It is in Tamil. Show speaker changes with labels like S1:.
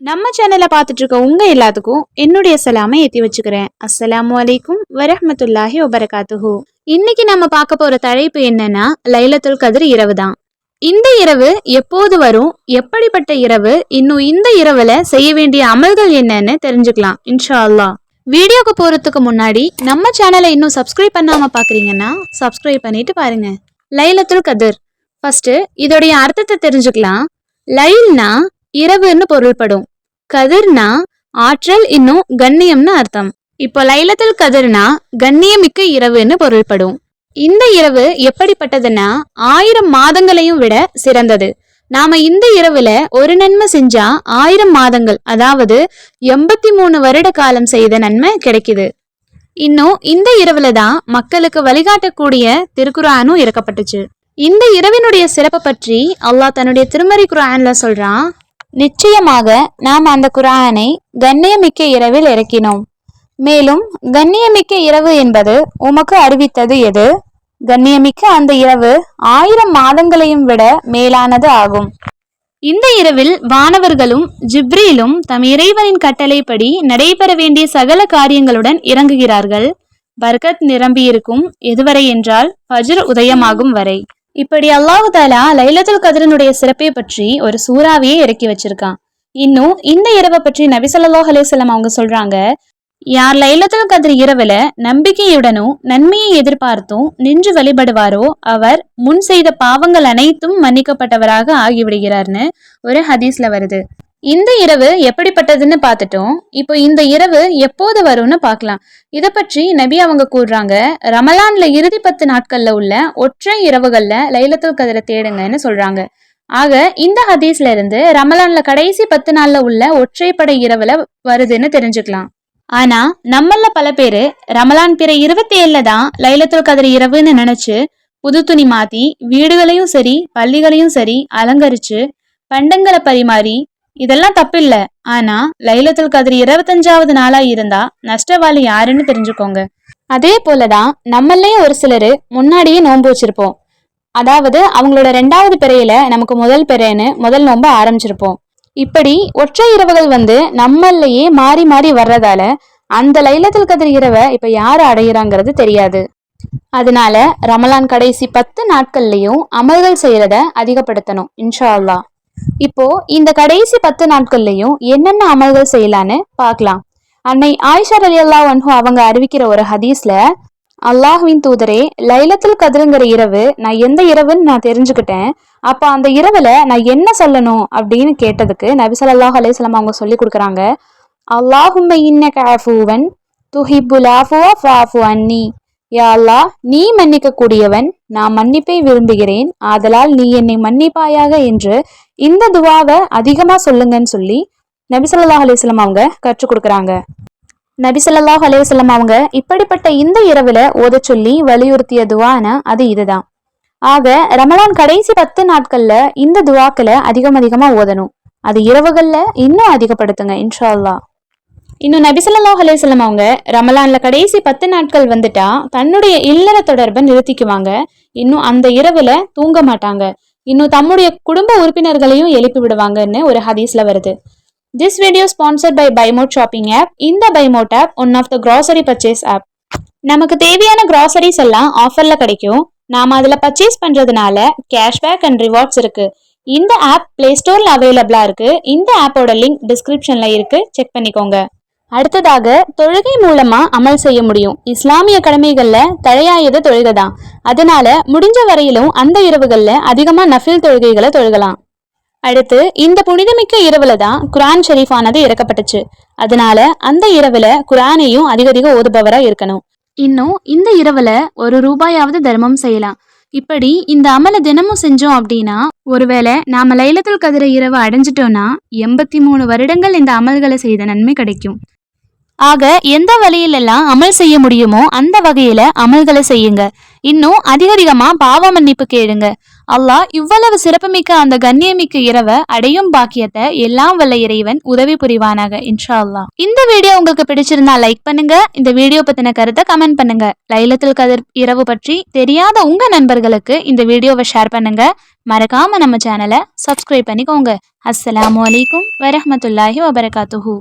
S1: நம்ம சேனலை பார்த்துட்டு இருக்க உங்க எல்லாத்துக்கும் என்னுடைய சலாமை ஏத்தி வச்சுக்கிறேன். அஸ்ஸலாமு அலைக்கும் வரஹ்மத்துல்லாஹி வபரகாத்துஹு. இன்னைக்கு நம்ம பார்க்க போற தலைப்பு என்னன்னா லைலத்துல் கதிர் இரவு தான். இந்த இரவு எப்போது வரும் எப்படிப்பட்ட இரவு இன்னும் இந்த இரவுல செய்ய வேண்டிய அமல்கள் என்னன்னு தெரிஞ்சுக்கலாம் இன்ஷா அல்லாஹ் வீடியோக்கு போறதுக்கு முன்னாடி நம்ம சேனலை இன்னும் சப்ஸ்கிரைப் பண்ணாம பாக்குறீங்கன்னா சப்ஸ்கிரைப் பண்ணிட்டு பாருங்க. லைலத்துல் கதிர். ஃபர்ஸ்ட் இதோடைய அர்த்தத்தை தெரிஞ்சுக்கலாம். லைல்னா இரவுன்னு பொருள்படும். கதிர்னா ஆற்றல் இன்னும் கண்ணியம்னு அர்த்தம். இப்போ லைலத்துல் கதிர்னா கண்ணியமிக்க இரவுன்னு பொருள்படும். இந்த இரவு எப்படிப்பட்டதுன்னா ஆயிரம் மாதங்களையும் விட சிறந்தது. நாம இந்த இரவுல ஒரு நன்மை செஞ்சா ஆயிரம் மாதங்கள் அதாவது எண்பத்தி மூணு வருட காலம் செய்த நன்மை கிடைக்குது. இன்னும் இந்த இரவுல தான் மக்களுக்கு வழிகாட்டக்கூடிய திருக்குரானும் இறக்கப்பட்டுச்சு. இந்த இரவினுடைய சிறப்பை பற்றி அல்லாஹ் தன்னுடைய திருமறை குரான்ல சொல்றான் நிச்சயமாக நாம் அந்த குரானை கண்ணியமிக்க இரவில் இறக்கினோம். மேலும் கண்ணியமிக்க இரவு என்பது உமக்கு அறிவித்தது எது? கண்ணியமிக்க அந்த இரவு ஆயிரம் மாதங்களையும் விட மேலானது ஆகும். இந்த இரவில் வானவர்களும் ஜிப்ரீலும் தம் இறைவனின் கட்டளைப்படி நடைபெற வேண்டிய சகல காரியங்களுடன் இறங்குகிறார்கள். பர்கத் நிரம்பியிருக்கும் எதுவரை என்றால் ஃபஜ்ர் உதயமாகும் வரை. இப்படி அல்லாஹு தாலா லைலத்துல் கதிரனுடைய சிறப்பை பற்றி ஒரு சூறாவையே இறக்கி வச்சிருக்கான். இன்னும் இந்த இரவை பற்றி நபி ஸல்லல்லாஹு அவங்க சொல்றாங்க யார் லைலத்துல் கதிர் இரவுல நம்பிக்கையுடனும் நன்மையை எதிர்பார்த்தும் நின்று வழிபடுவாரோ அவர் முன் செய்த பாவங்கள் அனைத்தும் மன்னிக்கப்பட்டவராக ஆகிவிடுகிறார்னு ஒரு ஹதீஸ்ல வருது. இந்த இரவு எப்படிப்பட்டதுன்னு பார்த்துட்டோம். இப்போ இந்த இரவு எப்போது வரும்னு பார்க்கலாம். இதை பற்றி நபி அவங்க கூறுறாங்க ரமலான்ல இறுதி பத்து நாட்கள்ல உள்ள ஒற்றை இரவுகள்ல லைலத்துல் கதிரை தேடுங்கன்னு சொல்றாங்க. ஆக இந்த ஹதீஸ்ல இருந்து ரமலான்ல கடைசி பத்து நாள்ல உள்ள ஒற்றைப்படை இரவுல வருதுன்னு தெரிஞ்சுக்கலாம். ஆனா நம்மள பல பேரு ரமலான் பிற இருபத்தி ஏழுல தான் லைலத்துல் கதிர் இரவுன்னு நினைச்சு புது துணி மாத்தி வீடுகளையும் சரி பள்ளிகளையும் சரி அலங்கரிச்சு பண்டங்களை பரிமாறி இதெல்லாம் தப்பில்ல. ஆனா லைலத்துல் கதிர் இருபத்தஞ்சாவது நாளா இருந்தா நஷ்டவாளி யாருன்னு தெரிஞ்சுக்கோங்க. அதே போலதான் நம்மளே ஒரு சிலரு முன்னாடியே நோன்பு வச்சிருப்போம். அதாவது அவங்களோட ரெண்டாவது பிறையில நமக்கு முதல் பிறைன்னு முதல் நோன்பு ஆரம்பிச்சிருப்போம். இப்படி ஒற்றை இரவுகள் வந்து நம்மளையே மாறி மாறி வர்றதால அந்த லைலத்தில் கதிர் இரவை இப்ப யாரு அடையிறாங்கிறது தெரியாது. அதனால ரமலான் கடைசி பத்து நாட்கள்லயும் அமல்கள் செய்யறத அதிகப்படுத்தணும் இன்ஷா இப்போ இந்த கடைசி பத்து நாட்கள்லயும் என்னென்ன அமல்கள் செய்யலான்னு பார்க்கலாம். அன்னை ஆயிஷா ரலியல்லாஹு அன்ஹு அவங்க அறிவிக்கிற ஒரு ஹதீஸ்ல அல்லாஹ்வின் தூதரே லைலத்தில் கதிருங்கிற இரவு நான் எந்த இரவுன்னு நான் தெரிஞ்சுக்கிட்டேன். அப்ப அந்த இரவுல நான் என்ன சொல்லணும் அப்படின்னு கேட்டதுக்கு நபி ஸல்லல்லாஹு அலைஹி அவங்க சொல்லி கொடுக்குறாங்க. அல்லாஹும்ம இன்னக அஃபூவன் துஹிப்புல் ஆஃபுவ அன்னி. யா அல்லாஹ் நீ மன்னிக்க கூடியவன் நான் மன்னிப்பை விரும்புகிறேன். ஆதலால் நீ என்னை மன்னிப்பாயாக என்று இந்த துவாவை அதிகமா சொல்லுங்கன்னு சொல்லி நபி ஸல்லல்லாஹு அலைஹி அவங்க கற்றுக் கொடுக்குறாங்க. நபிசல்லாஹ் ஸல்லல்லாஹு அவங்க இப்படிப்பட்ட இந்த இரவுல ஓத சொல்லி வலியுறுத்திய துவானா அது இதுதான். ஆக ரமலான் கடைசி பத்து நாட்கள்ல இந்த துவாக்களை அதிகம் அதிகமா ஓதணும். அது இரவுகள்ல இன்னும் அதிகப்படுத்துங்க இன்ஷா இன்னும் நபிசல்லாஹ் ஸல்லல்லாஹு அவங்க ரமலான்ல கடைசி பத்து நாட்கள் வந்துட்டா தன்னுடைய இல்லற தொடர்பை நிறுத்திக்குவாங்க. இன்னும் அந்த இரவுல தூங்க மாட்டாங்க. இன்னும் தம்முடைய குடும்ப உறுப்பினர்களையும் எழுப்பி விடுவாங்கன்னு ஒரு ஹதீஸ்ல வருது. This video sponsored by Bymod shopping app இந்த Bymod app one of the grocery purchase app நமக்கு தேவையான கிராசரிஸ் எல்லாம் ஆஃபர்ல கிடைக்கும். நாம அதில் பர்ச்சேஸ் பண்ணுறதுனால கேஷ்பேக் அண்ட் ரிவார்ட்ஸ் இருக்கு. இந்த ஆப் பிளே ஸ்டோரில் அவைலபிளாக இருக்கு. இந்த ஆப்போட லிங்க் டிஸ்கிரிப்ஷனில் இருக்கு. செக் பண்ணிக்கோங்க. அடுத்ததாக தொழுகை மூலமா அமல் செய்ய முடியும். இஸ்லாமிய கடமைகள்ல தழையாயது தொழுகை தான் அதனால முடிஞ்ச வரையிலும் அந்த இரவுகள்ல அதிகமா நஃபில் தொழுகைகளை தொழுகலாம். அடுத்து இந்த புனிதமிக்க இரவுல தான் குரான் ஷெரீஃபானது இறக்கப்பட்டுச்சு. அதனால அந்த இரவுல குரானையும் அதிக அதிக ஓதுபவரா இருக்கணும். இன்னும் இந்த இரவுல ஒரு ரூபாயாவது தர்மம் செய்யலாம். இப்படி இந்த அமலை தினமும் செஞ்சோம் அப்படின்னா ஒருவேளை நாம லைலத்துல் கதிர இரவு அடைஞ்சிட்டோம்னா எண்பத்தி மூணு வருடங்கள் இந்த அமல்களை செய்த நன்மை கிடைக்கும். ஆக எந்த வழியிலெல்லாம் அமல் செய்ய முடியுமோ அந்த வகையில அமல்களை செய்யுங்க. இன்னும் அதிக அதிகமா பாவ மன்னிப்பு கேளுங்க. அல்லாஹ் இவ்வளவு சிறப்புமிக்க அந்த கண்ணியமிக்க இரவை அடையும் பாக்கியத்தை எல்லாம் வல்ல இறைவன் உதவி புரிவானாக இன்ஷா அல்லாஹ் இந்த வீடியோ உங்களுக்கு பிடிச்சிருந்தா லைக் பண்ணுங்க. இந்த வீடியோ பத்தின கருத்தை கமெண்ட் பண்ணுங்க. லைலத்தில் கதிர் இரவு பற்றி தெரியாத உங்க நண்பர்களுக்கு இந்த வீடியோவை ஷேர் பண்ணுங்க. மறக்காம நம்ம சேனலை சப்ஸ்கிரைப் பண்ணிக்கோங்க. அஸ்ஸலாமு அலைக்கும் வரமத்துல்லாஹி வபரகாத்துஹூ.